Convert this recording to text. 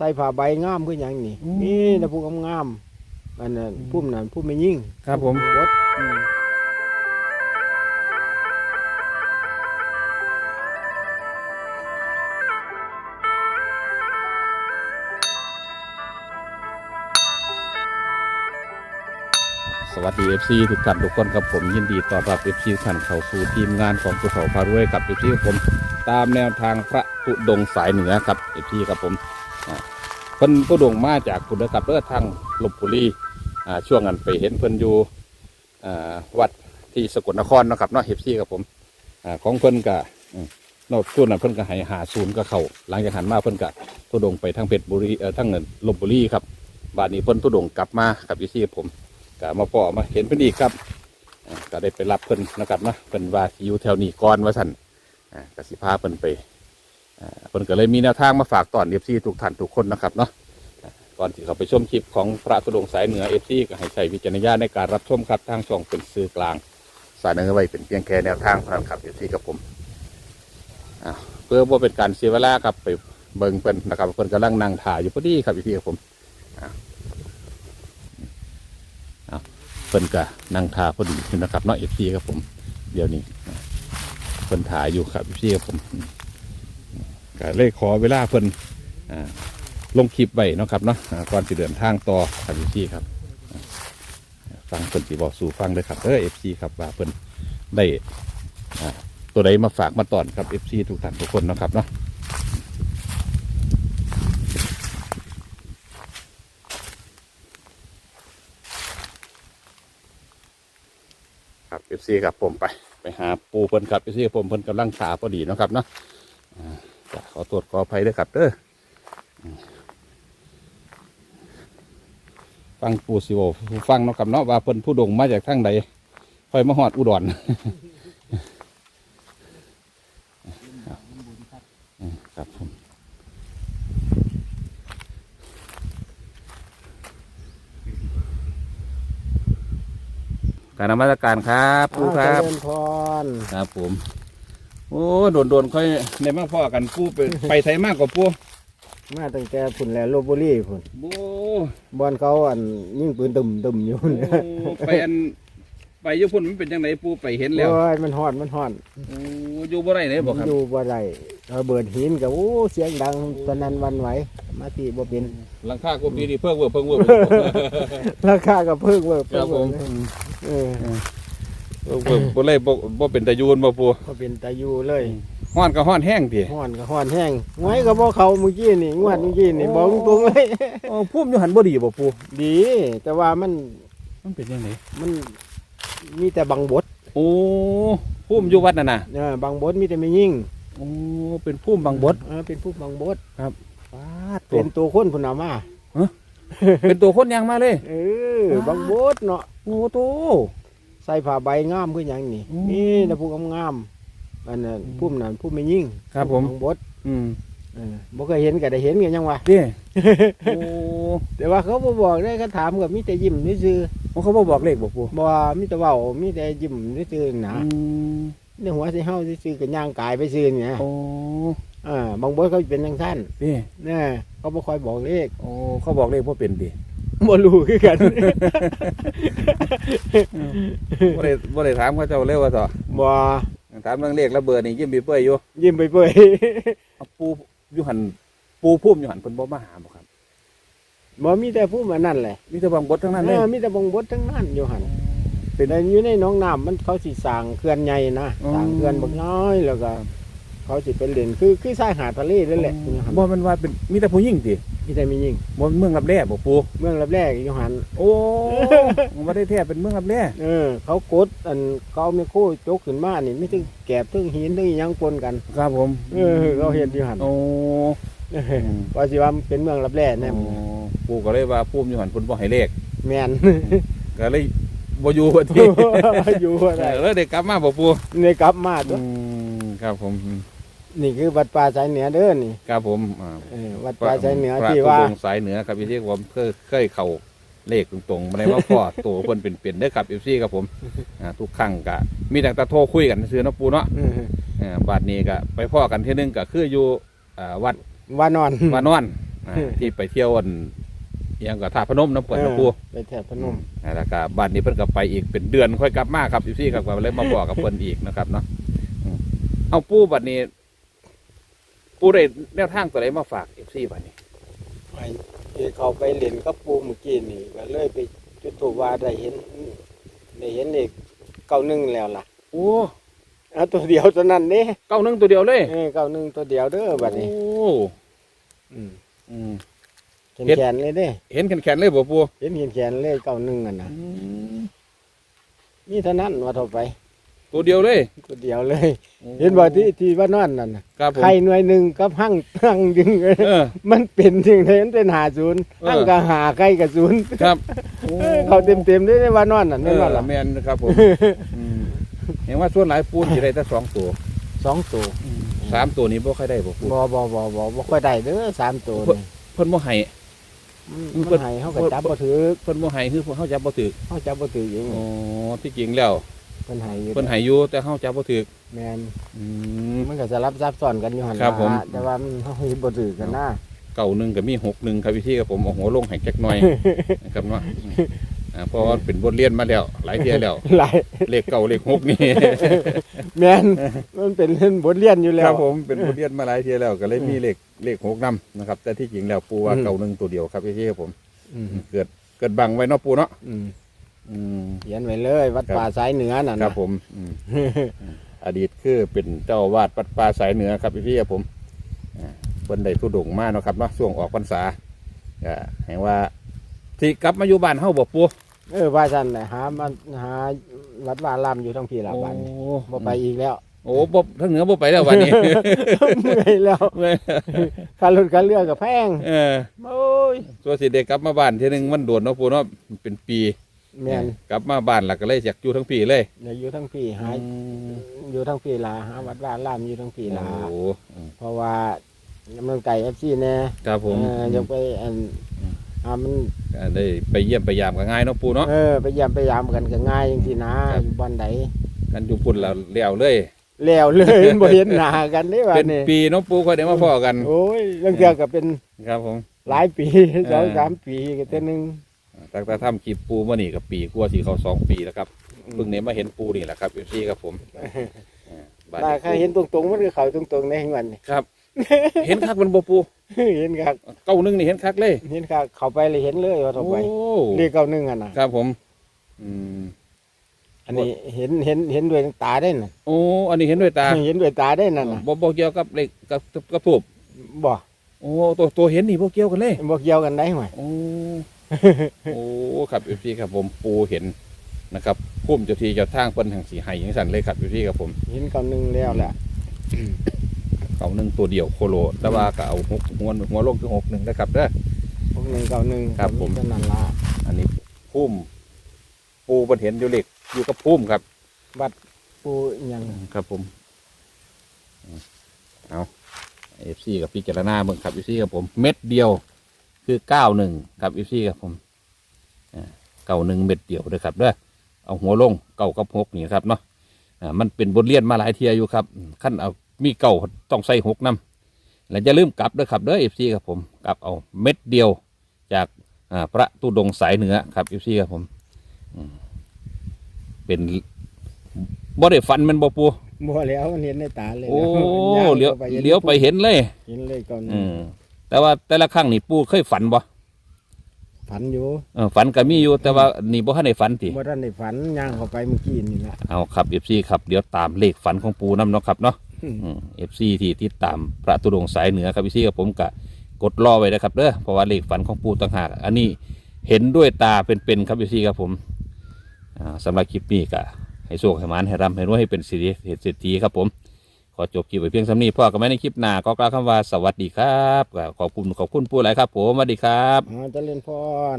ใส่ผ้าใบงามคือหยังนี่อืมนี่แต่ผู้งามๆอันนั้นผู้นั้นผู้ไม่ยิ่งครับผมกดสวัสดี FC ทุกท่านทุกคนครับผมยินดีต้อนรับ FC ทุกท่านเข้าสู่ทีมงานของภูเขาพารวยกับ FC ครับผมตามแนวทางพระตุดงค์สายเหนือครับ FC ครับผมอ่า เพิ่นตุดงมาจากคุณกับเลือทางลบบุรีอ่าช่วงนั้นไปเห็นเพิ่นอยู่อ่าวัดที่สกลนครนะครับเนาะ FC ครับผมอ่าของเพิ่นก็อืมนอกส่วนนั้นเพิ่นก็ให้หาศูนย์ก็เข้าหลังจากหันมาเพิ่นก็ตุดงไปทางเพชรบุรีเอ่อทางเงินลบบุรีครับบาดนี้เพิ่นตุดงกลับมากับ FC ครับผมก็มาพ่อมาเห็นเพิ่นอีกครับก็ได้ไปรับเพิ่นนะครับนะเพิ่นว่าสิอยู่แถวนี้ก่อนว่าสั่นอ่ากสิพาเพิ่นไป เพิ่นก็เลยมีแนวทางมาฝากตอนเอฟซีทุกท่านทุกคนนะครับเนาะก่อนที่เขาไปชมคลิปของพระธุดงสายเหนือเอฟซีก็ให้ใช้วิจารณญาณในการรับชมครับทางช่องเป็นสื่อกลาง สายเหนือไว้เป็นเพียงแค่แนวทางเท่านั้นครับเอฟซีกับผมเพื่อว่าเป็นการเสียเวลาครับไปเบิ่งเพิ่นนะครับเพิ่นกำลังนั่งถ่ายอยู่พอดีครับเอฟซีกับผมเพิ่นก็นั่งทาพอดีนะครับเนาะเอฟซีครับผม เดี๋ยวนี้เพิ่นถ่ายอยู่ครับเอฟซีครับผม ก็เลยขอเวลาเพิ่นลงคลิปไว้นะครับเนาะอ่าก่อนจะเดินทางต่อครับเอฟซีครับ ฟังเพิ่นสิบอกสู่ฟังเลยครับเออเอฟซีครับว่าเพิ่นได้ตัวใดมาฝากมาตอนครับเอฟซีทุกท่านทุกคนนะครับเนาะครับเอฟซีครับผมไป ไปหาปูเพิ่นครับเอฟซีผมเพิ่นกำลังขาพอดีนะครับเนาะ อตรวจขออภัยด้วยครับเด้ออืมฟังปูสิโอฟังเนาะครับเนาะว่าเพิ่นผู้ดงมาจากทางใดค่อยมาหอดอุดรอืมครับผมการนมัสการครับปูครับเจริญพรครับผม โอ้โดนโดนๆค่อยในมาพ่อกันปูไปไปไทยมากกว่าปูมาตั้งแต่พุ่นแหล้วลบบุรีพุ่นโอ้บอนเขาอันยิงปืนตึมตึมอยู่เนี่ยไปอันไปอยุพุ่นมันเป็นยังไงปูไปเห็นแล้วโอ้ยมันฮอดมันฮอดโอ้อยู่บ่ได้เลยบอกครับอยู่บ่ได้ระเบิดหินกับโอ้เสียงดังสนั่นหวันไหวมาที่บ่เป็นหลังคากูปีนี่เพิ่งเวิร์กเพิ่งเวิร์กราคาก็เพิ่งเวิร์กครับผมเออเวิร์กเวิร์ก บ่เลยบ่บ่เป็นตะยูนบ่ปูก็เป็นตาอยู่เลยห้อนก็ห้อนแห้งทีฮ้อนก็ฮ้อนแห้งงวยก็บ่เข้าเมื่อกี้นี่งวดเมื่อกี้นี่บอกตรงๆเลยโอ้พุ่มอยู่หันบ่ดีบ่ปูดี แต่ว่ามันมันเป็นยังไงมันมีแต่บางบทโอ้พุ่มอยู่วัดน่ะนะเออบางบทมีแต่ไม่ยิ่งโอ้เป็นพุ่มบางบด เออเป็นผู้บางบทปาดเป็นตัวคนพุ่นเอามาเป็นตัวคนยางมาเลย เออบางบทเนาะโอ้โตใส่ผ้าใบงามคือหยังนี่อืมนี่แต่ผู้งามๆอันนั้นผู้นั้นผู้ไม่ยิ่งครับผมบางบทอืมเออบ่เคยเห็นก็ได้เห็นกันยังวะ เด้ โอ้แต่ว่าเขาบ่บอกได้เขาถามก็มีแต่ยิ้มซื่อโอ้เขาบ่บอกเลขบ่ปูๆบ่ว่ามีแต่เว้ามีแต่ยิ้มซื่อๆนะอืมในหัวสิเฮาซื่อๆก็ย่างกายไปซื่อนี่นะโอ้อ่าบางบทเขาเป็นจังซั่นเด้แน่เขาบ่ค่อยบอกเลขโอ้เขาบอกเลขบ่เป็นดิ บ่รู้คือกันบ่ได้บ่ได้ถามเขาเจ้าเลยว่าต่อบ่ถามเรื่องเลขแล้วเบอร์นี่ยิ้มไปเปื่อยอยู่ยิ้มไปเปื่อยเอาปูอยู่หันปูพุ่มอยู่หันเพิ่นบ่มาหาบ่ครับบ่มีแต่ผู้มานั่นแหละมีแต่บางบททั้งนั้นเลยเออมีแต่บงบดทั้งนั้นอยู่หั่นเป็นแต่อยู่ในหน้องน้ำมันเขาสิสร้างเขื่อนใหญ่นะสร้างเขื่อนบักน้อยแล้วก็ เขาสิเป็นเล่นคือคือชายหาดทะเลนั่นแหละอยู่หั่นบ่มันว่าเป็นมีแต่ผู้หญิงติมีแต่มียิ่งบ่เมืองรับแร่บ่ปูเมืองรับแรกอยู่หั่นโอ้บ่ได้แท้เป็นเมืองรับแร่เออ เขากดอันเขาเอาไมโครจกขึ้นมานี่ไม่ถึงแกบถึงหินถึงอิหยังปนกัน ครับผมเออเขาเห็นอยู่หั่นโอ้เออว่าสิว่ามันเป็นเมืองรับแรแน่โอ้ปูก็เลยว่าพุ่มอยู่หันเพิ่นบ่ให้เลขแม่นก็เลยบ่อยู่ว่าติอยู่ว่าได้แล้วได้กลับมาบ่ปูในกลับมาตัวอืมครับผม นี่คือวัดป่าสายเหนือเด้อนี่ครับผมอ่าเออวัดป่าสายเหนือพระที่ว่าธุดงค์สายเหนือครับพี่ที่ผมเคยเคยเข้าเลขตรงๆมาในว่าพ่อ ตัวคนเป็นเป็นได้อครับเอฟซีครับผมอ่าทุกครั้งก็มีแต่ตะโทรคุยกันซื้อเนาะปูเนาะเอออ่าบาดนี้ก็ไปพ่อกันเที่ยนึงก็คืออยู่อ่าวัด ว่านอน วานอนอ่าที่ไปเที่ยวอันอิหยังกับท่าพนมน้ำเปิดน้ำปูไปแถบพนมอ่าแล้วก็บ้านนี้เพิ่นก็ไปอีกเป็นเดือนค่อยกลับมาครับพี่ครับก็เลยมาบอกกับเพิ่นอีกนะครับเนาะอืมเอาปูบัดนี้ ปูได้แนวทางตัวไหนมาฝากเอฟซีบัดนี้ไปที่เขาไปเล่นกับปูเมื่อกี้นี่ก็เลยไปจุดถูกว่าได้เห็นได้เห็นเลขเก้าหนึ่งแล้วล่ะโอ้เอาตัวเดียวตัวนั้นนี่เก้าหนึ่งตัวเดียวเลยเออเก้าหนึ่งตัวเดียวเด้อบัดนี้โอ้อืมอืมแขนแขนๆเลยเด้ เห็นแขนๆเลยบ่ปูเห็นแขนแขนๆเลยเก้าหนึ่งอะนะนี่เท่านั้นว่าเท่าไป ตัวเดียวเลย ตัวเดียวเลย เห็นบ่ที่ที่ว่านอนนั่นน่ะครับผม ไข่หน่วยหนึ่งกับหั่งหั่งดึงเออ มันเป็นจริงเลยมันเป็นหาศูนย์เออ หั่งกับหาไข่กับศูนย์ครับเออเขาเต็มเต็มๆด้วยในว่านอนนั่นเอไม่นว่าอหรอแม่นครับผมอืมเห็นว่าส่วนหลายปูนสิได้แต่สองตัวสองตัวสามตัวนี้บ่ค่อยได้บ่ปู บอบอบอบอบ่ค่อยได้เด้อสามตัวนี่เพิ่นบ่ให้ มันเพิ่มันน ให้เขาก็จับบ่ถือเพิ่นบ่ให้คือเฮาจับบ่ถูกเขาจับบ่ถือเองอ๋อที่จริงแล้วเพิ่นให้อยู่เพิ่นให้อยู่แต่เฮาจับบ่ถูกแม่นอืม มันก็จะรับซับซ้อนกันอยู่หั่นครับผมล่ะแต่ว่ามันเขาเฮ็ดบ่ถือกันนะเก่าหนึ่งกับมีหกหนึ่งครับพี่ที่กับผมเอาหัวลงให้จักหน่อย นะครับเนาะอืมอ่าเพราะว่าเป็นบทเรียนมาแล้ว หลายเที่ยแล้ว หลายเลขเก่าเลขหกนี่ แม่นมันเป็นเรื่องบทเรียนอยู่แล้คว รับผมเป็นบทเรียนมาหลายเที่ยแล้วก็เลยมีเลขเลขหกนำนะครับ แต่ที่จริงแล้วปูว่าอืม เก่าหนึ่งตัวเดียวครับพี่ที่ครับผม อืมเกิดเกิดบังไว้เนาะปูเนาะอืม อืม เขียนไว้เลย วัดครับ ป่าสายเหนือนั่นคน่ะรับผมอืม อดีตคือเป็นเจ้าอาวาดปัดปลาสายเหนือครับพี่ที่ครับผมอ่าเพิ่นได้ทุดงค์มาเนาะครับเนาะช่วงออกพรรษาก็แห่งว่าที่กลับมาอยู่บ้านเฮาบ่ปูเออว่าซั่นแหละหามันหาวัดว่าลามอยู่ทั้งพี่ละบ้านนี้บ่ไปอีกแล้ว โอ้บ่ทั้งเหนือบ่ไปแล้ววันนี้ เมื่อยแล้วค่ารถค่าเรือก็แพงเออโอ้ย ตัวสิเด็กกลับมาบ้านทีหนึงมันโดดเนาะปูเนาะเป็นปี แม่นกลับมาบ้านแล้วก็เลยอยากอยู่ทั้งปีเลยอย่าอยู่ทั้งพี่หาอืมอยู่ทั้งพี่ละหาวัดว่าลามอยู่ทั้งพี่ละโอ้อืมเพราะว่ามันไก่ FC แน่ครับผมเออยังไปอันอ่ามัน ก็ได้ไปเยี่ยมไปยามก็ง่ายเนาะปูเนาะ เออไปเยี่ยมไปยามกันก็ง่ายจังซี่นะครับ อยู่บ้านใดกันอยู่พุ่นแล้วเลี้ยวเลย แล้วเลย บ่เห็นหน้ากันนี่ว่าเป็นนี่ปีเนาะปูค่อยได้มาพ้อกัน โอ้ยเรื่องเกี่ยวกับเป็นครับผม หลายปีเออสองสามปีก็เท่านึง ตั้งแต่ทำคลิปปูมานี่กับปีกลัวาสิเขาสองปีแล้วครับเพิ่งเนี่ยมาเห็นปูนี่แหละครับอยู่ที่ครับผมอ่าบ้านถ้านี้ใครเห็นตรงๆมันคือเขาตรงๆในแห่งวันนี่ ครับ เห็นคักมันบ่ปูเห็นครับเก้าหนึงนี่เห็นคักเลยเห็นครับเขาไปเลยเห็นเลยว่าต่อไปโอ้เรียกเก้าหนึ่งอะนะครับผม อืม อันนี้เห็นเห็นเห็นด้วยตาได้น่ะโอ้ อันนี้เห็นด้วยตาเห็นด้วยตาได้นั่นน่ะบ่บ่เกี่ยวกับเลขกับกับทูบบ่โอ้ตัวตัวเห็นนี่บ่เกี่ยวกันเลยบ่เกี่ยวกันได้ห่วยโอ้ โอ้ครับเอฟซีครับผมปูเห็นนะครับพุ่มเจ้าที่เจ้าทางเพิ่นทางสีไห้ยังสั่นเลยครับเอฟซีครับผม เห็นเก้าหนึ่งแล้วแหละเอาหนึ่งตัวเดียวโคโลแต่ว่าก็เอาหกหัวหัวลงคือหกหนึ่งนะครับเด้อ พวกหนึ่งเก้าหนึ่งครับผมเท่านั้นละอันนี้พุ่มปูเพิ่นเห็นอยู่เล็กอยู่กับพุ่มครับปูอิหยังครับผมอืมเอาเอฟซีกับพี่เจารณาเบิ่งครับเอฟซีกับผม เม็ดเดียว คือเก้าหนึ่งครับเอฟซีกับผมเก้าหนึ่งเม็ดเดียวเลยครับเด้อเอาหัวลงเก้ากับหกนี่ครับเนาะอ่ามันเป็นบทเรียนมาหลายเทียอยู่ครับขั้นเอามีเก้าต้องใส่หกน้ำแล้วจะลืมกลับด้วยครับเด้อเอฟซีครับผมกลับเอาเม็ดเดียวจากอ่าพระตุดงค์สายเหนือครับเอฟซีครับผมอืมเป็นบ่ได้ฟันแมันบ่ปูบ่แล้วมันเห็นในตาเลยโอ้ย่างเลี้ยวข้าไปห็นเลี้ยวไปเห็นเลยเห็นเลยเก้าหนึ่อืงม แต่ว่าแต่ละครั้งนี่ปู่เคยฝันบ่ฝันอยู่เออฝันก็มีอยู่แต่ว่านี่บ่ทันได้ฝันติบ่ทันได้ฝันย่างเข้าไปเมื่อกี้นี่ละเอาครับ FC ครับเดี๋ยวตามเลขฝันของปู่นํเนาะครับเนาะอืมอืม FC ที่ติดตามพระตุดงค์สายเหนือครับ FC กับผมก็กดรอไว้นะครับเด้อเพราะว่าเลขฝันของปู่ต่างหากอันนี้เห็นด้วยตาเป็นๆครับ FC ครับผมอ่าสำหรับคลิปนี้ก็ให้โชคให้หมานให้ร่ำให้รวยให้เป็นสิริเศรษฐีครับผม ขอจบคลิปไว้เพียงสำนี้พ่อกับแม่ในคลิปหน้าก็กล่าวคำว่าสวัสดีครับ ขอบคุณขอบคุณผู้หลายครับ ผมสวัสดีครับ อ่าเจะเล่นพร